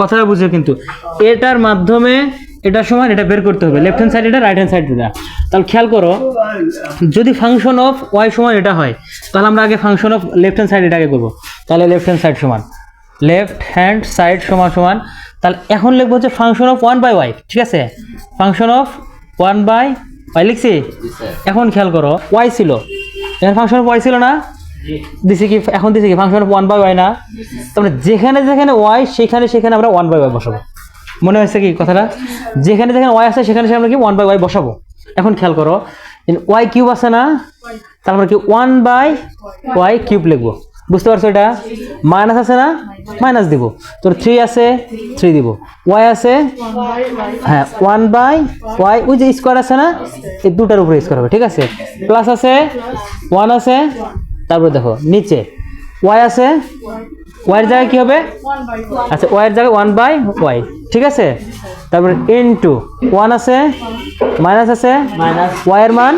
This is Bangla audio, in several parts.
কথাটা বুঝে কিন্তু। এটার মাধ্যমে এটা সমান এটা বের করতে হবে। লেফট হ্যান্ড সাইড এটা রাইট হ্যান্ড সাইড এটা তাহলে খেয়াল করো যদি ফাংশন অফ ওয়াই সমান এটা হয় তাহলে আমরা আগে function of left hand side এটাকে করব। তাহলে লেফট হ্যান্ড সাইড সমান। লেফট হ্যান্ড সাইড সমান সমান। তাহলে এখন লিখব হচ্ছে function of one by Y ঠিক আছে? Function of one by Y লিখছি? এখন খেয়াল করো ওয়াই ছিল। এখানে ফাংশন অফ ওয়াই ছিল না? দিছি কি, এখন দিছি কি ফাংশন ওয়ান বাই ওয়াই না? তারপরে যেখানে যেখানে ওয়াই সেখানে সেখানে আমরা ওয়ান বাই ওয়াই বসাবো। মনে হয়েছে কি কথাটা? যেখানে যেখানে ওয়াই আছে, সেখানে সেখানে আমরা কি ওয়ান বাই ওয়াই বসাবো? এখন খেয়াল করো ওয়াই কিউব আছে না তারপরে কি ওয়ান বাই ওয়াই কিউব লিখব। বুঝতে পারছ এটা? মাইনাস আছে না মাইনাস দিব। তোর থ্রি আছে থ্রি দিব। ওয়াই আছে হ্যাঁ ওয়ান বাই ওয়াই ওই যে স্কোয়ার আছে না, এই দুটার উপরে স্কোয়ার হবে, ঠিক আছে? প্লাস আছে ওয়ান আছে তারপরে দেখো নিচে ওয়াই আছে ওয়াইয়ের জায়গায় কি হবে? আচ্ছা ওয়াইয়ের জায়গায় ওয়ান বাই ওয়াই ঠিক আছে? তারপরে ইন টু ওয়ান আছে মাইনাস আছে মাইনাস ওয়াইয়ের মান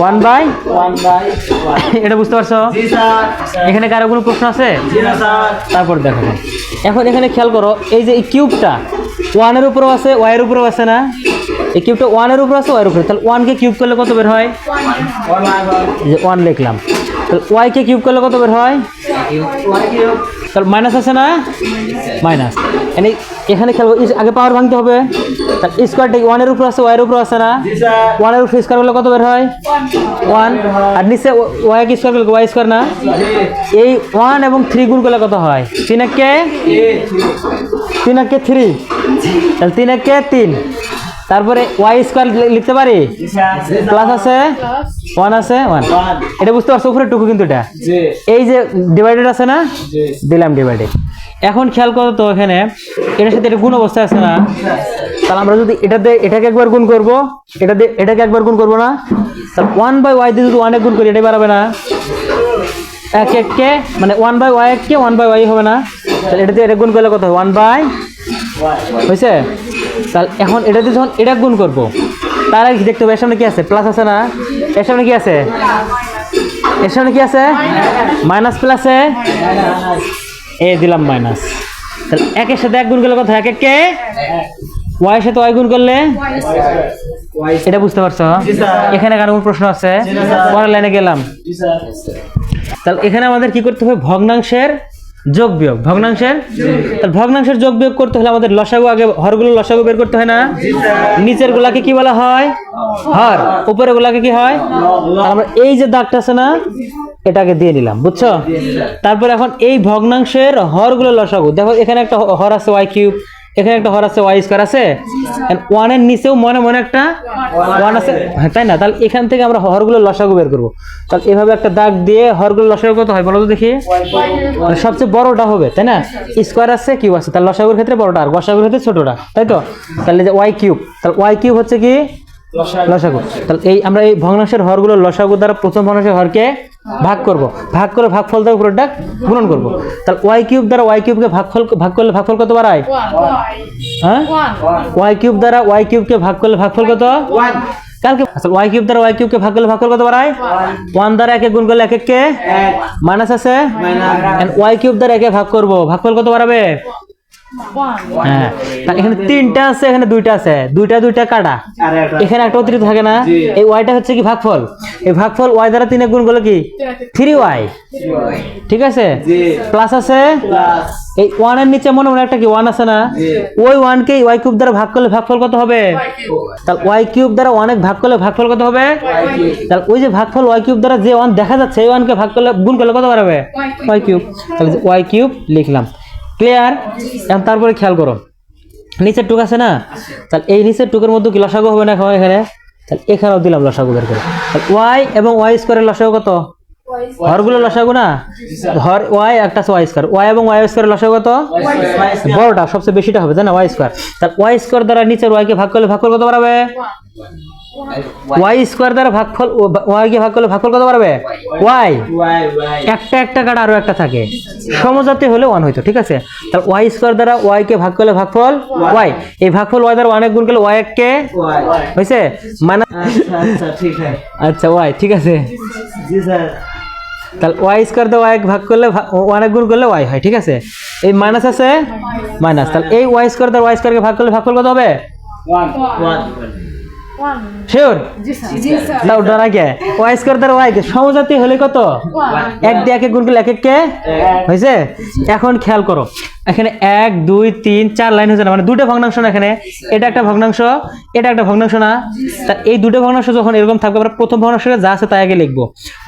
ওয়ান বাই ওয়ান বাই এটা বুঝতে পারছ? এখানে কারও কোনো প্রশ্ন আছে? তারপর দেখো। এখন এখানে খেয়াল করো এই যে এই কিউবটা ওয়ানের উপরেও আছে ওয়াইয়ের উপরেও আছে না? এই কিউবটা ওয়ানের উপরে আছে ওয়াইয়ের উপরে। তাহলে ওয়ানকে কিউব করলে কত বের হয়? যে ওয়ান লিখলাম। তাহলে ওয়াইকে কিউব করলে কত বের হয়? তাহলে মাইনাস আছে না? মাইনাস এনে এখানে ইস- আগে পাওয়ার ভাঙতে হবে। তাহলে স্কোয়ারটা ওয়ানের উপরে আছে ওয়াইয়ের উপরে আছে না? ওয়ানের উপরে স্কোয়ার করলে কত বের হয়? ওয়ান আর নিচে ওয়াই কি স্কোয়ার করলে ওয়াই স্কোয়ার না? এই ওয়ান এবং থ্রি গুণ করলে কত হয়? তিন একে? তিন একে থ্রি তাহলে তিন একে তিন। তারপরে ওয়াই স্কোয়ার লিখতে পারি? প্লাস আছে? ওয়ান আছে? ওয়ান এটা বুঝতে পারছ? উপরে টুকু কিন্তু এটা। এই যে ডিভাইডেড আছে না? দিলাম ডিভাইডেড এখন খেয়াল করো তো এখানে এটার সাথে এটা গুণ অবস্থায় আছে না? তাহলে আমরা যদি এটাতে এটাকে একবার গুণ করব এটা দিয়ে এটাকে একবার গুণ করব না? তাহলে ওয়ান বাই ওয়াই দিয়ে যদি ওয়ানে গুণ করি এটাই বাড়াবে না? এক এককে মানে ওয়ান বাই ওয়াই এককে ওয়ান বাই ওয়াই হবে না? তাহলে এটা দিয়ে এটা গুণ করলে কত ওয়ান বাই হয়েছে? তাহলে এখন এটা দিয়ে যখন এটা গুণ করব তার আগে দেখতে হবে? এর সামনে কি আছে? প্লাস আছে না? এর সামনে কি আছে? এর সামনে কি আছে? মাইনাস প্লাসে এ দিলাম মাইনাস তাহলে একের সাথে এক গুণ করলে কথা? এক এককে ওয়াই সাথে ওয়াই গুণ করলে? এটা বুঝতে পারছ? এখানে কারও প্রশ্ন আছে? পরের লাইনে গেলাম। তাহলে এখানে আমাদের কি করতে হবে? ভগ্নাংশের যোগ বিয়োগ। ভগ্নাংশের? তাহলে ভগ্নাংশের যোগ বিয়োগ করতে হলে আমাদের লসাগু আগে হরগুলো লসাগু বের করতে হয় না? নিচের গুলাকে কি বলা হয়? হর। উপরে গুলাকে কি হয়? আমরা এই যে দাগটা আছে না এটাকে দিয়ে নিলাম বুঝছ? তারপর এখন এই ভগ্নাংশের হরগুলো লসাগু। দেখো এখানে একটা হর আছে ওয়াই কিউব এখানে একটা হর আছে ওয়াই স্কোয়ার আছে? ওয়ানের নিচেও মনে মনে একটা ওয়ান আছে। হ্যাঁ তাই না? তাহলে এখান থেকে আমরা হরগুলো লসাগু বের করব। তাহলে এভাবে একটা দাগ দিয়ে হরগুলো লসাগু কত হয় বলো তো দেখি? মানে সবচেয়ে বড়টা হবে, তাই না? স্কোয়ার আছে কিউব আছে। তাহলে লসাগুর ক্ষেত্রে বড়টা আর গসাগুর ক্ষেত্রে ছোটটা, তাই তো? তাহলে যে ওয়াই কিউব তাহলে ওয়াই কিউব হচ্ছে কি? লসাগু। তাহলে এই আমরা এই ভগ্নাংশের হরগুলো লসাগু দ্বারা প্রথম ভগ্নাংশের হরকে ভাগ করব। ভাগ করে ভাগফল দ্বারা উপরেরটা গুণন করব। তাহলে ওয়াই কিউব দ্বারা ওয়াই কিউবকে ভাগফল ভাগ করলে ভাগফল কত বাড়ায়? হ্যাঁ? ওয়াই কিউব দ্বারা ওয়াই কিউবকে ভাগ করলে ভাগফল কত? কালকে আচ্ছা ওয়াই কিউব দ্বারা ওয়াই কিউবকে ভাগ করলে ভাগফল কত বাড়ায়? ওয়ান। দ্বারা একে গুণ করলে এক এক। মাইনাস আছে? ওয়াই কিউব দ্বারা একে ভাগ করব। ভাগফল কত বাড়াবে? হ্যাঁ। এখানে তিনটা আছে এখানে দুইটা আছে। দুইটা দুইটা কাটা। একটা এখানে একটা অতিরিক্ত থাকে না। এই ওয়াইটা হচ্ছে কি ভাগফল? এই ভাগফল ওয়াই দ্বারা তিনে গুণ করলে কি থ্রি ওয়াই ঠিক আছে? জি। প্লাস আছে? প্লাস এই ওয়ানের নিচে মনে মনে একটা কি? ওয়ান আছে না? ওই ওয়ানকে ওয়াই কিউব দ্বারা ভাগ করলে ভাগফল কত হবে? তাহলে ওয়াই কিউব দ্বারা অনেক ভাগ করলে ভাগফল কত হবে? তাহলে ওই যে ভাগফল ওয়াই কিউব দ্বারা যে ওয়ান দেখা যাচ্ছে এই ওয়ানকে ভাগ করলে গুণ করলে কত বাড়াবে? ওয়াই কিউব তাহলে ওয়াই কিউব লিখলাম। ক্লিয়ার এখন তারপরে খেয়াল করো। নিচের টুক আছে না? তাহলে এই নিচের টুকের মধ্যে কি লসাগু হবে না এখন? তাহলে এখানেও দিলাম লসাগু বের করে। ওয়াই এবং ওয়াই স্কোয়ারের লসাগু কত? হরগুলো লসাগু না? হর ওয়াই একটা আছে ওয়াই স্কোয়ার ওয়াই এবং ওয়াই স্কোয়ারের লসাগু কত? বড়টা, সবচেয়ে বেশিটা হবে, তাই না? ওয়াই স্কোয়ার তাহলে ওয়াই স্কোয়ার দ্বারা নিচের ওয়াইকে ভাগ করলে ভাগফল কত বাড়াবে? ওয়াই স্কোয়ার দ্বারা ভাগফল ওয়াই কে ভাগ করলে ভাগফল কত পারবে ওয়াই একটা একটা কাটা আরও একটা থাকে। সমজাতি হলে ওয়ান হইতো ঠিক আছে? তাহলে ওয়াই স্কোয়ার দ্বারা ওয়াই কে ভাগ করলে ভাগফল ওয়াই এই ভাগফল ওয়াই দ্বারা অনেক গুণ করলে ওয়াই কে? হয়েছে মানে আচ্ছা, আচ্ছা ওয়াই আচ্ছা, ঠিক আছে। জি স্যার। তাহলে ওয়াই স্কোয়ার দিয়ে ওয়াই ভাগ করলে অনেক গুণ করলে ওয়াই হয় ঠিক আছে? এই মাইনাস আছে? মাইনাস তাহলে এই ওয়াই স্কোয়ার দ্বারা ওয়াই স্কোয়ারকে ভাগ করলে ভাগফল কত হবে? ওয়ান শিওর কে ওয়াই কে। সমজাতি হলে কত? এক দিয়ে একে গুণ করলে এক এক কে? হয়েছে? এখন খেয়াল করো। এখানে এক দুই তিন চার লাইন হয়েছে না? মানে দুটো ভগ্নাংশ না এখানে? এটা একটা ভগ্নাংশ এটা একটা ভগ্নাংশ না? তা এই দুটো ভগ্নাংশ যখন এরকম থাকবে আমরা প্রথম ভগ্নাংশটা যা আছে তাই আগে লিখব।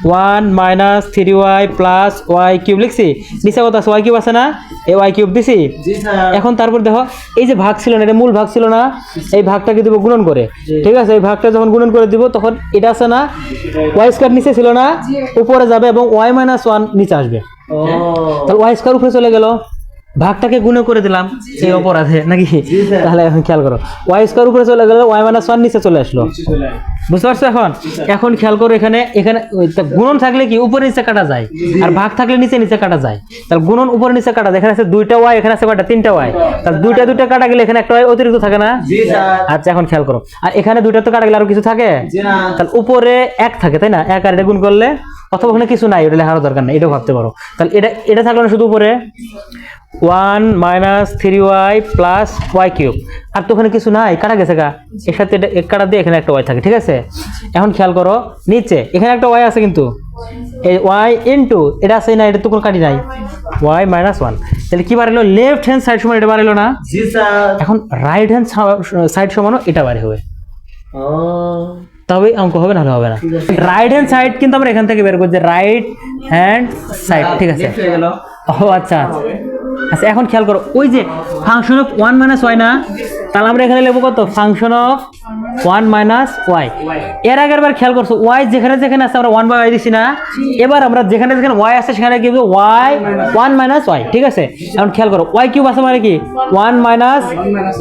One minus three y plus y cube লিখছি? নিচে কত আছে? ওয়াই কিউব আছে না? এই ওয়াই কিউব দিছি? এখন তারপর দেখো এই যে ভাগ ছিল না এটা মূল ভাগ ছিল না? এই ভাগটাকে দিব গুণন করে। ঠিক আছে? এই ভাগটা যখন গুণন করে দিব তখন এটা আছে না? ওয়াই স্কোয়ার নিচে ছিল না? উপরে যাবে এবং ওয়াই মাইনাস ওয়ান নিচে আসবে। ও। তাহলে ওয়াই স্কোয়ার উপরে চলে গেল। ভাগটাকে গুণ করে দিলাম এই অপরাধে নাকি? তাহলে এখন খেয়াল করো। ওয়াই স্কোয়ার উপরে চলে গেল ওয়াই মাইনাস ওয়ান নিচে চলে আসলো। বুঝতে পারছ এখন? এখন খেয়াল করো এখানে এখানে গুণন থাকলে কি উপরে নিচে কাটা যায়? আর ভাগ থাকলে নিচে নিচে কাটা যায়। তাহলে গুণন উপরে নিচে কাটা যায়। এখানে আছে দুইটা ওয়াই এখানে আছে কয়টা? তিনটা ওয়াই তাহলে দুইটা দুইটা কাটা গেলে এখানে একটা ওয়াই অতিরিক্ত থাকে না? জি স্যার। আচ্ছা এখন খেয়াল করো। আর এখানে দুইটা তো কাটা গেলে আরও কিছু থাকে? তাহলে উপরে এক থাকে তাই না? এক আর এটা গুণ করলে অথবা ওখানে কিছু নাই ওটা লেখার দরকার নেই এটাও ভাবতে পারো। তাহলে এটা এটা থাকল না শুধু উপরে? One minus three y plus y cube. আর তো ওখানে কিছু নাই কাটা গেছে গা। এর সাথে এটা এক কাটা দিয়ে এখানে একটা ওয়াই থাকে ঠিক আছে? এখন খেয়াল করো নিচে এখানে একটা ওয়াই আছে কিন্তু। এই ওয়াই ইন্টু এটা আছে না এটা তো কোনো কাটি নাই। Y minus one. তাহলে কি বাড়াইলো লেফট হ্যান্ড সাইড সমান এটা বাড়াইলো না? এখন রাইট হ্যান্ড সাইড সমানও এটা বাড়ি হবে। তবে অঙ্ক হবে নাহলে হবে না। রাইট হ্যান্ড সাইড কিন্তু আমরা এখান থেকে বের করছি রাইট হ্যান্ড সাইড ঠিক আছে? ও আচ্ছা। আচ্ছা এখন খেয়াল করো, ওই যে function of one minus y না, তাহলে আমরা এখানে লিখব কত? Function of one minus y এর আগের বার খেয়াল করছ ওয়াই যেখানে যেখানে আছে, আমরা ওয়ান বাই ওয়াই দিছি না। এবার আমরা যেখানে যেখানে ওয়াই আছে, সেখানে কি ওয়াই ওয়ান মাইনাস ওয়াই ঠিক আছে? এখন খেয়াল করো ওয়াই কিউব আছে মানে কি? ওয়ান মাইনাস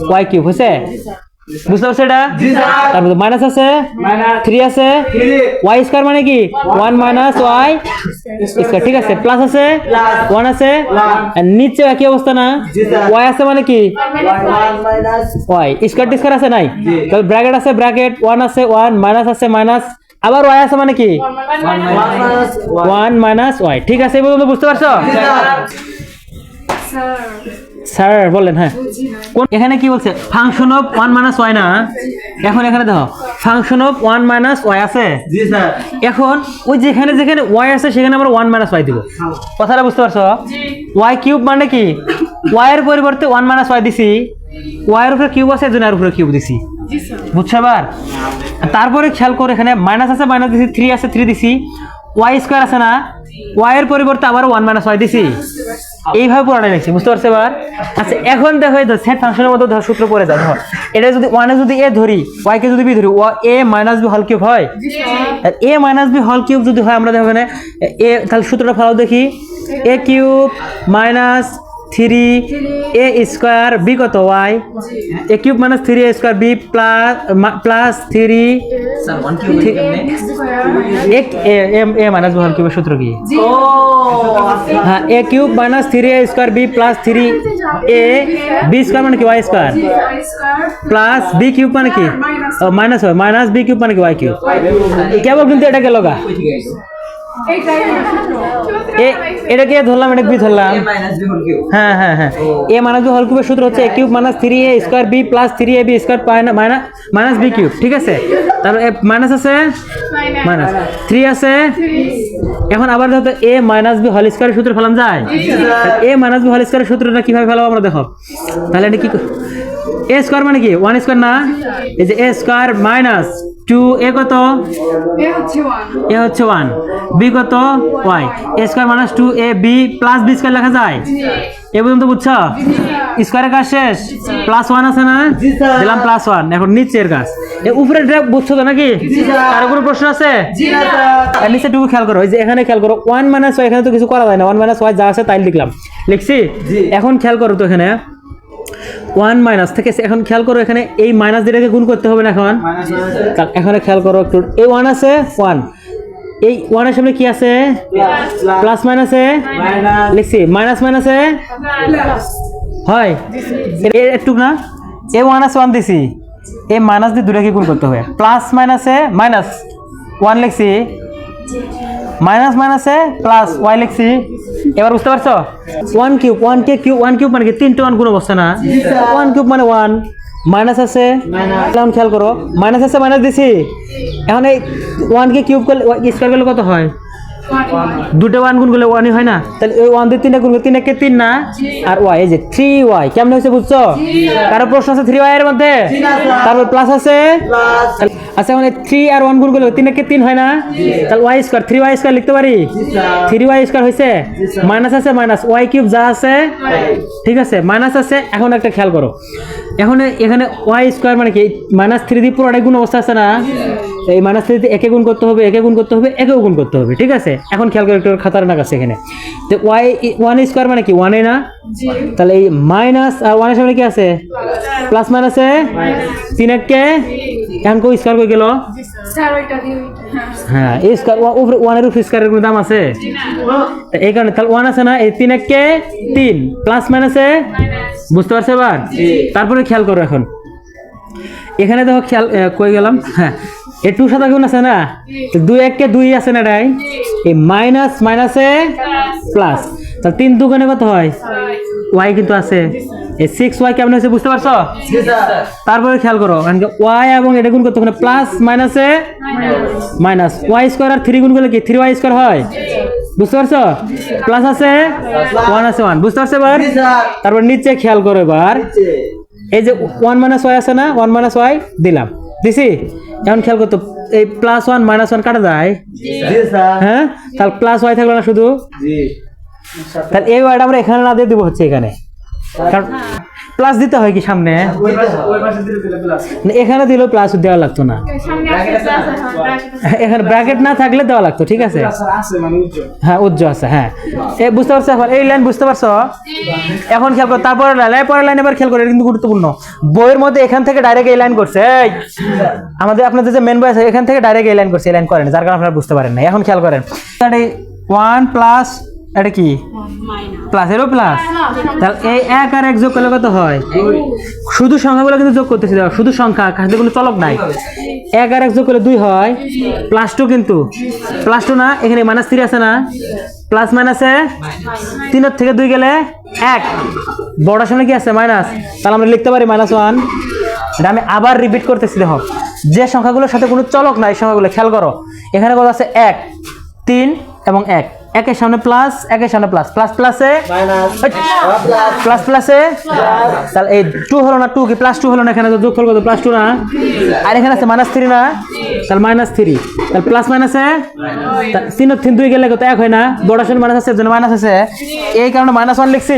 ওয়াই কিউব হয়েছে? বুঝতে পারছ এটা তারপর মাইনাস আছে মাইনাস থ্রি আছে ওয়াই স্কোয়ার মানে কি ওয়ান মাইনাস ওয়াই স্কোয়ার ঠিক আছে প্লাস আছে ওয়ান আছে আর নিচে একই অবস্থা না জি, স্যার। ওয়াই আছে মানে কি ওয়ান মাইনাস ওয়াই স্কোয়ার টি স্কোয়ার আছে নাই জি। তাহলে ব্র্যাকেট আছে ব্র্যাকেট ওয়ান আছে ওয়ান মাইনাস আছে মাইনাস আবার ওয়াই আছে মানে কি one minus one minus y ঠিক আছে এই পর্যন্ত বুঝতে পারছ স্যার বললেন হ্যাঁ। কোন এখানে কি বলছে? Function of one minus y না? এখন এখানে দেখো function of one minus y আছে? জি স্যার। এখন ওই যেখানে যেখানে ওয়াই আছে সেখানে আমরা ওয়ান মাইনাস ওয়াই দিব। কথাটা বুঝতে পারছ? ওয়াই কিউব মানে কি? ওয়াই এর পরিবর্তে ওয়ান মাইনাস ওয়াই দিছি। ওয়াই এর উপরে কিউব আছে এর জন্য এর উপরে কিউব দিছি। জি বুঝছ এবার? তারপরে খেয়াল করে এখানে মাইনাস আছে মাইনাস দিছি থ্রি আছে থ্রি দিছি। ওয়াই স্কোয়ার আছে না? ওয়াই এর পরিবর্তে আবার ওয়ান মাইনাস ওয়াই দিছি। এইভাবে পুরোটা লিখছি বুঝতে পারছ এবার? আচ্ছা এখন দেখো এই সেট ফাংশনের মধ্যে ধর সূত্র পড়ে যায় ধর। এটা যদি ওয়ানে যদি এ ধরি ওয়াই কে যদি বি ধরি এ মাইনাস বি হল কিউব হয়? আর এ মাইনাস বি হল কিউব যদি হয় আমরা দেখো এখানে এ তাহলে সূত্রটা ফেলাও দেখি। A cube minus three a square b কত? Y a cube minus three a square b plus plus three sir one cube এক a m a minus b হল কিউবের সূত্র কি? ও হ্যাঁ a cube minus three a square b plus three a b square মানে কি? Y square y square plus b cube মানে কি? মাইনাস হয় মাইনাস বি কিউব মানে কি? ওয়াই কিউব কেবল কিন্তু এটা গেল গা এইটাই এ এটাকে ধরলাম? এটা বি ধরলাম? হ্যাঁ হ্যাঁ হ্যাঁ। এ মাইনাস বি হল কিউবের সূত্র হচ্ছে a cube minus three a square b plus three a b square minus b cube ঠিক আছে? তারপর মাইনাস আছে? মাইনাস থ্রি আছে? এখন আবার দেখো এ মাইনাস বি হল স্কোয়ারের সূত্র ফেলাম যায়? এ মাইনাস বি হল স্কোয়ারের সূত্রটা কীভাবে ফেলাবো আমরা দেখো। তাহলে এটা কি এ স্কোয়ার মানে কি? ওয়ান স্কোয়ার না? এই যে a square minus two a কত? এ হচ্ছে ওয়ান এ হচ্ছে ওয়ান বি কত? Y a square minus two a b plus b square লেখা যায়? এ পর্যন্ত বুঝছ? স্কোয়ারের কাজ শেষ? প্লাস ওয়ান আছে না? জি, স্যার। দিলাম প্লাস ওয়ান এখন নিচের কাজ। এ উপরে বুঝছ তো নাকি? স্যার। কারও কোনো প্রশ্ন আছে? জি না স্যার। আর নিচে টুকু খেয়াল করো। যে এখানে খেয়াল করো। ওয়ান মাইনাস ওয়াই এখানে তো কিছু করা যায় না। ওয়ান মাইনাস ওয়াই যা আছে তাই লিখলাম। লিখছি? জি। এখন খেয়াল করো তো এখানে। ওয়ান মাইনাস থেকে এখন খেয়াল করো এখানে এই মাইনাস দিটাকে গুণ করতে হবে না এখন। মাইনাস এখানে খেয়াল করো একটু এই ওয়ান আছে ওয়ান। এই ওয়ানের সামনে কি আছে? প্লাস। মাইনাসে মাইনাস। লিখছি মাইনাস মাইনাসে হয়। এ- একটু না? এ ওয়ান আছে ওয়ান দিছি। এই মাইনাস দিয়ে দুটাকে গুণ করতে হবে। প্লাস মাইনাসে মাইনাস। ওয়ান লিখছি। মাইনাস মাইনাসে প্লাস ওয়াই লিখছি। এবার বুঝতে পারছ? ওয়ান কিউব ওয়ান কে কিউব ওয়ান কিউব মানে কি? তিনটে ওয়ান কোনো অবস্থা না? ওয়ান কিউব মানে ওয়ান মাইনাস আছে। এখন খেয়াল করো মাইনাস আছে মাইনাস দিছি। এখন এই ওয়ানকে কিউব করলে স্কোয়ার করলে কত হয়? দুটো ওয়ান গুণ করলে ওয়ানই হয় না? তাহলে ওই ওয়ান দিয়ে তিনটা গুণ করলে তিন একে তিন না? আর ওয়াই এই যে থ্রি ওয়াই কেমন হয়েছে বুঝছ? কারও প্রশ্ন আছে থ্রি ওয়াই এর মধ্যে? তারপর প্লাস আছে? আচ্ছা মানে থ্রি আর ওয়ান গুণ করলে তিন একে তিন হয় না? তাহলে y square three y square লিখতে পারি? থ্রি ওয়াই স্কোয়ার হয়েছে মাইনাস আছে মাইনাস ওয়াই কিউব যা আছে, ঠিক আছে মাইনাস আছে, এখন একটা খেয়াল করো। এখন এখানে ওয়াই স্কোয়ার মানে কি? মাইনাস থ্রি দিয়ে পুরোটাই গুণ অবস্থা আছে না? এই মাইনাস থ্রি একে গুণ করতে হবে একে গুণ করতে হবে একেও গুণ করতে হবে ঠিক আছে? এখন খেয়াল করে একটু খাতার নাক আছে এখানে। তো ওয়াই ওয়ান স্কোয়ার মানে কি? ওয়ানে না? তাহলে এই মাইনাস আর ওয়ানের সামনে কি আছে? প্লাস মাইনাসে তিন এককে এখন কেউ স্কোয়ার করে গেল? হ্যাঁ। এই স্কোয়ার উপরে ওয়ানের উপরে স্কোয়ারের কোনো দাম আছে? এই কারণে তাহলে ওয়ান আছে না? এই তিন এককে তিন। প্লাস মাইনাসে বুঝতে পারছ এবার? তারপরে খেয়াল করো এখন। এখানে দেখো খেয়াল কই গেলাম? হ্যাঁ এই টু সাথে গুণ আছে না? তো দুই এককে দুই আছে না এটাই এই মাইনাস মাইনাসে প্লাস তাহলে তিন দুগুণে কত হয়? ওয়াই কিন্তু আছে। এই সিক্স ওয়াই কেমন হয়েছে বুঝতে পারছ? তারপরে খেয়াল করো ওয়াই এবং এটা গুণ করতে প্লাস মাইনাসে মাইনাস ওয়াই স্কোয়ার আর থ্রি গুণ করলে কি থ্রি ওয়াই স্কোয়ার হয়? বুঝতে পারছ? প্লাস আছে? ওয়ান আছে ওয়ান বুঝতে পারছ এবার? তারপর নিচে খেয়াল করো এবার। এই যে ওয়ান মাইনাস ওয়াই আছে না? ওয়ান মাইনাস ওয়াই দিলাম। দিছি? এখন খেয়াল করতো এই প্লাস ওয়ান মাইনাস ওয়ান কাটা যায়? হ্যাঁ? তাহলে প্লাস ওয়াই থাকল না শুধু? তাহলে এই ওয়াইটা আমরা এখানে না দিয়ে দিব হচ্ছে এখানে। কারণ প্লাস দিতে হয় কি সামনে? ওই পাশে দিলে দিলে প্লাস না, এখানে দিলেও প্লাস দেওয়া লাগতো না। স্যার ব্র্যাকেট এখানে ব্র্যাকেট না থাকলে দেওয়া লাগতো ঠিক আছে? আছে মানে হ্যাঁ উজ্জ্বল আছে হ্যাঁ। এ বুঝতে পারছ এখন? এই লাইন বুঝতে পারছ? এখন খেয়াল করো তারপরে পরের লাইন এবার খেয়াল করে কিন্তু গুরুত্বপূর্ণ। বইয়ের মধ্যে এখান থেকে ডাইরেক্ট এই লাইন করছে এই। আমাদের আপনাদের যে মেন বই আছে এখান থেকে ডাইরেক্ট এই লাইন করছে এই লাইন করেন যার কারণে আপনারা বুঝতে পারেন না এখন খেয়াল করেন। ওয়ান প্লাস এটা কি? প্লাস এরও প্লাস তাহলে এই এক আর এক যোগ করলে কত হয়? শুধু সংখ্যাগুলো কিন্তু যোগ করতেছি দেখো, শুধু সংখ্যা কাছে কোনো চলক নাই। এক আর এক যোগ করলে দুই হয় প্লাস টু কিন্তু। প্লাস টু না এখানে মাইনাস থ্রি আছে না? প্লাস মাইনাসে তিনের থেকে দুই গেলে এক। বড়ার সামনে কি আছে? মাইনাস তাহলে আমরা লিখতে পারি মাইনাস ওয়ান এটা আমি আবার রিপিট করতেছি দেখো। যে সংখ্যাগুলোর সাথে কোনো চলক নাই সংখ্যাগুলো খেয়াল করো। এখানে কত আছে? এক তিন এবং এক। একের সামনে প্লাস একের সামনে প্লাস প্লাস প্লাসে মাইনাস প্লাস প্লাসে তাহলে এই টু হলো না টু কি? প্লাস টু হলো না এখানে তো যোগ করব প্লাস টু না? আর এখানে আছে মাইনাস থ্রি না? তাহলে মাইনাস থ্রি তাহলে প্লাস মাইনাসে তিন তিন দুই গেলে কত? এক হয় না। বড় সামনে মাইনাস আছে জন্য মাইনাস আছে। এই কারণে মাইনাস ওয়ান লিখছি?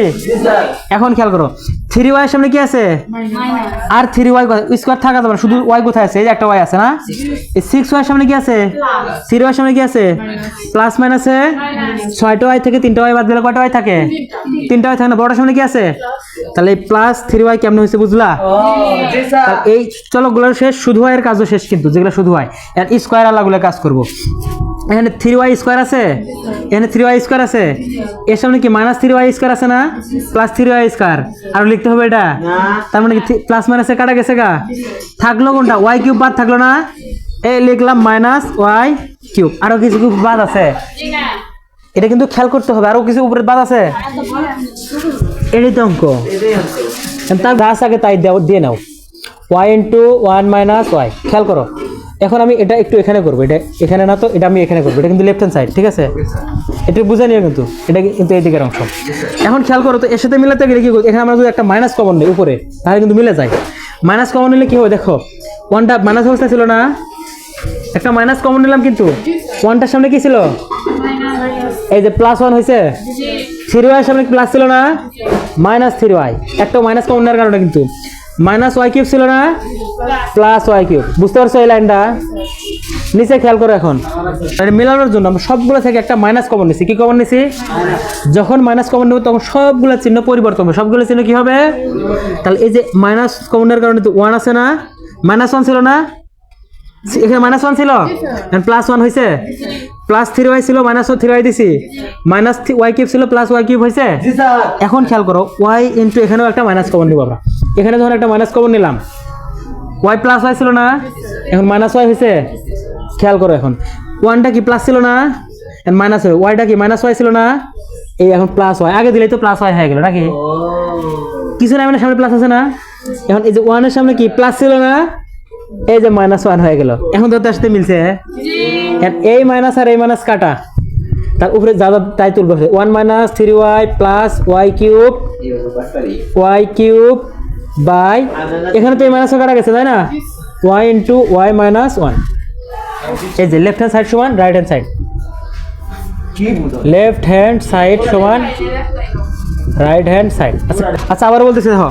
এখন খেয়াল করো। থ্রি ওয়াই সামনে কি আছে? আর থ্রি ওয়াই স্কোয়ার থাকা যাবে শুধু ওয়াই কোথায় আছে? এই যে একটা ওয়াই আছে না? এই সিক্স ওয়াই সামনে কি আছে? থ্রি ওয়াই সামনে কি আছে? প্লাস মাইনাসে ছয়টা ওয়াই থেকে তিনটা ওয়াই বাদ দিলে কয়টা ওয়াই থাকে? তিনটা ওয়াই থাকে না? বড় সামনে কি আছে? তাহলে এই প্লাস থ্রি ওয়াই কেমন হয়েছে বুঝলা? এই চলকগুলোর শেষ শুধু ওয়াইয়ের কাজও শেষ কিন্তু যেগুলো শুধু হয় আর স্কোয়ার আলাগুলো কাজ করব। এখানে থ্রি ওয়াই স্কোয়ার আছে? এখানে থ্রি ওয়াই স্কোয়ার আছে? এর সামনে কি মাইনাস থ্রি ওয়াই স্কোয়ার আছে না? প্লাস থ্রি ওয়াই স্কোয়ার আর লিখতে হবে এটা? তার মানে কি প্লাস মাইনাসে কাটা গেছে গা? থাকল কোনটা? ওয়াই কিউব বাদ থাকল না? এই লিখলাম মাইনাস ওয়াই কিউব আরও কিছু কিউব বাদ আছে? এটা কিন্তু খেয়াল করতে হবে। আরও কিছু উপরে বাদ আছে? এটাই তো অঙ্ক। তার গাছ আগে তাই দিয়ে নাও। Y into one minus y খেয়াল করো। এখন আমি এটা একটু এখানে করব। এটা এখানে না তো, এটা আমি এখানে করব। এটা কিন্তু লেফট হ্যান্ড সাইড ঠিক আছে? এটা বুঝে নিও কিন্তু। এটা কিন্তু এই দিকের অংশ। এখন খেয়াল করো তো, এর সাথে মিলাতে গেলে কি? এখানে আমরা যদি একটা মাইনাস কমন নেই উপরে, তাহলে কিন্তু মিলে যায়। মাইনাস কমন নিলে কি হবে? দেখো ওয়ানটা মাইনাস অবস্থা ছিল না? একটা মাইনাস কমন নিলাম কিন্তু। ওয়ানটার সামনে কি ছিল? এই যে প্লাস ওয়ান হয়েছে থ্রি ওয়াই সামনে প্লাস ছিল না? মাইনাস থ্রি ওয়াই একটা মাইনাস কমন নেওয়ার কারণে কিন্তু। মাইনাস ওয়াই কিউব ছিল না? প্লাস ওয়াই কিউব বুঝতে পারছ এই লাইনটা নিচে খেয়াল করো এখন। মেলানোর জন্য আমরা সবগুলো থেকে একটা মাইনাস কমন নিছি। কি কমন নিছি? যখন মাইনাস কমন নেব তখন সবগুলো চিহ্ন পরিবর্তন হবে। সবগুলো চিহ্ন কি হবে? তাহলে এই যে মাইনাস কমনের কারণে তো ওয়ান আছে না? মাইনাস ওয়ান ছিল না? এখানে মাইনাস ওয়ান ছিল? প্লাস ওয়ান হয়েছে প্লাস থ্রি ওয়াই ছিল মাইনাস থ্রি ওয়াই দিছি। মাইনাস ওয়াই কিউব ছিল প্লাস ওয়াই কিউব হয়েছে এখন খেয়াল করো ওয়াই ইন্টু এখানেও একটা মাইনাস কমন নিব আমরা। এখানে যখন একটা মাইনাস কমন নিলাম ওয়াই প্লাস ওয়াই ছিল না? এখন মাইনাস ওয়াই হয়েছে খেয়াল করো এখন। ওয়ানটা কি প্লাস ছিল না? মাইনাস হবে ওয়াইটা কি মাইনাস ওয়াই ছিল না? এই এখন প্লাস ওয়াই আগে দিলেই তো প্লাস ওয়াই হয়ে গেল নাকি? কিছু না মানে সামনে প্লাস আছে না? এখন এই যে ওয়ানের সামনে কি প্লাস ছিল না? এই যে মাইনাস ওয়ান হয়ে গেল। এখন তো আসতে মিলছে এখন এই মাইনাস আর এই মাইনাস কাটা। তার উপরে যা যা তাই তুলবে। One minus three y plus y cube y cube by এখানে তো এই মাইনাস কাটা গেছে তাই না? Y into y minus one এই যে লেফট হ্যান্ড সাইড সমান right hand side left hand side সমান রাইট হ্যান্ড সাইড আচ্ছা আচ্ছা আবার বলতেছি দেখো।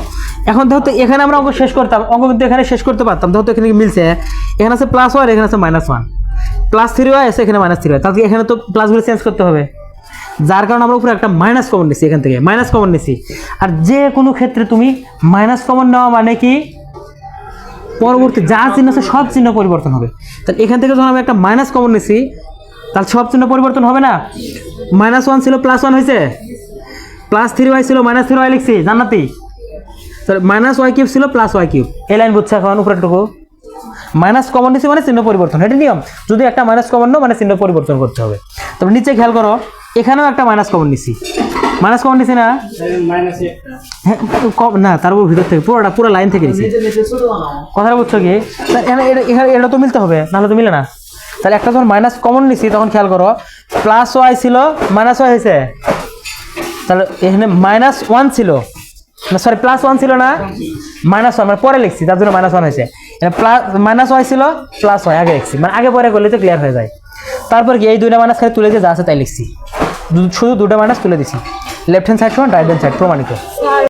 এখন তো এখানে আমরা অঙ্ক শেষ করতাম, অঙ্ক কিন্তু এখানে শেষ করতে পারতাম তো এখানে মিলছে। এখানে আছে প্লাস ওয়ান এখানে আছে minus one plus three y আছে এখানে মাইনাস থ্রি ওয়াই তাহলে এখানে তো প্লাসগুলো চেঞ্জ করতে হবে। যার কারণে আমরা উপরে একটা মাইনাস কমন নিছি এখান থেকে মাইনাস কমন নিছি। আর যে কোনো ক্ষেত্রে তুমি মাইনাস কমন নেওয়া মানে কি? পরবর্তী যা চিহ্ন আছে, সব চিহ্ন পরিবর্তন হবে। তাহলে এখান থেকে যখন আমি একটা মাইনাস কমন নিছি, তাহলে সব চিহ্ন পরিবর্তন হবে না? মাইনাস ওয়ান ছিল প্লাস ওয়ান হয়েছে। প্লাস থ্রি ওয়াই ছিল মাইনাস থ্রি ওয়াই লিখছি, জান্নাতি। মাইনাস ওয়াই কিউব ছিল প্লাস ওয়াই কিউব এই লাইন বুঝছে এখন উপরেরটুকু মাইনাস কমন নিছি মানে চিহ্ন পরিবর্তন। এটা নিয়ম। যদি একটা মাইনাস কমন নো মানে চিহ্ন পরিবর্তন করতে হবে। তবে নিচে খেয়াল করো, এখানেও একটা মাইনাস কমন নিছি মাইনাস কমন নিছি না? হ্যাঁ না, তার উপর ভিতর থেকে, পুরোটা, পুরো লাইন থেকে নিছি কথাটা বুঝছ কি? এখানে, এটা তো মিলতে হবে, নাহলে তো মিলে না। তাহলে একটা যখন মাইনাস কমন নিছি তখন খেয়াল করো প্লাস ওয়াই ছিল মাইনাস ওয়াই হয়েছে তাহলে এখানে মাইনাস ওয়ান ছিল। না সরি প্লাস ওয়ান ছিল না মাইনাস ওয়ান মানে পরে লিখছি তার জন্য মাইনাস ওয়ান হয়েছে। প্লাস মাইনাস ওয়াই ছিল প্লাস ওয়াই আগে লিখছি। মানে আগে পরে করলে তো ক্লিয়ার হয়ে যায়। তারপর কি, এই দুইটা মাইনাস খালি তুলে দিয়ে যা আছে তাই লিখছি। শুধু দুটো মাইনাস তুলে দিছি। লেফট হ্যান্ড সাইড সমান রাইট হ্যান্ড সাইড প্রমাণিত।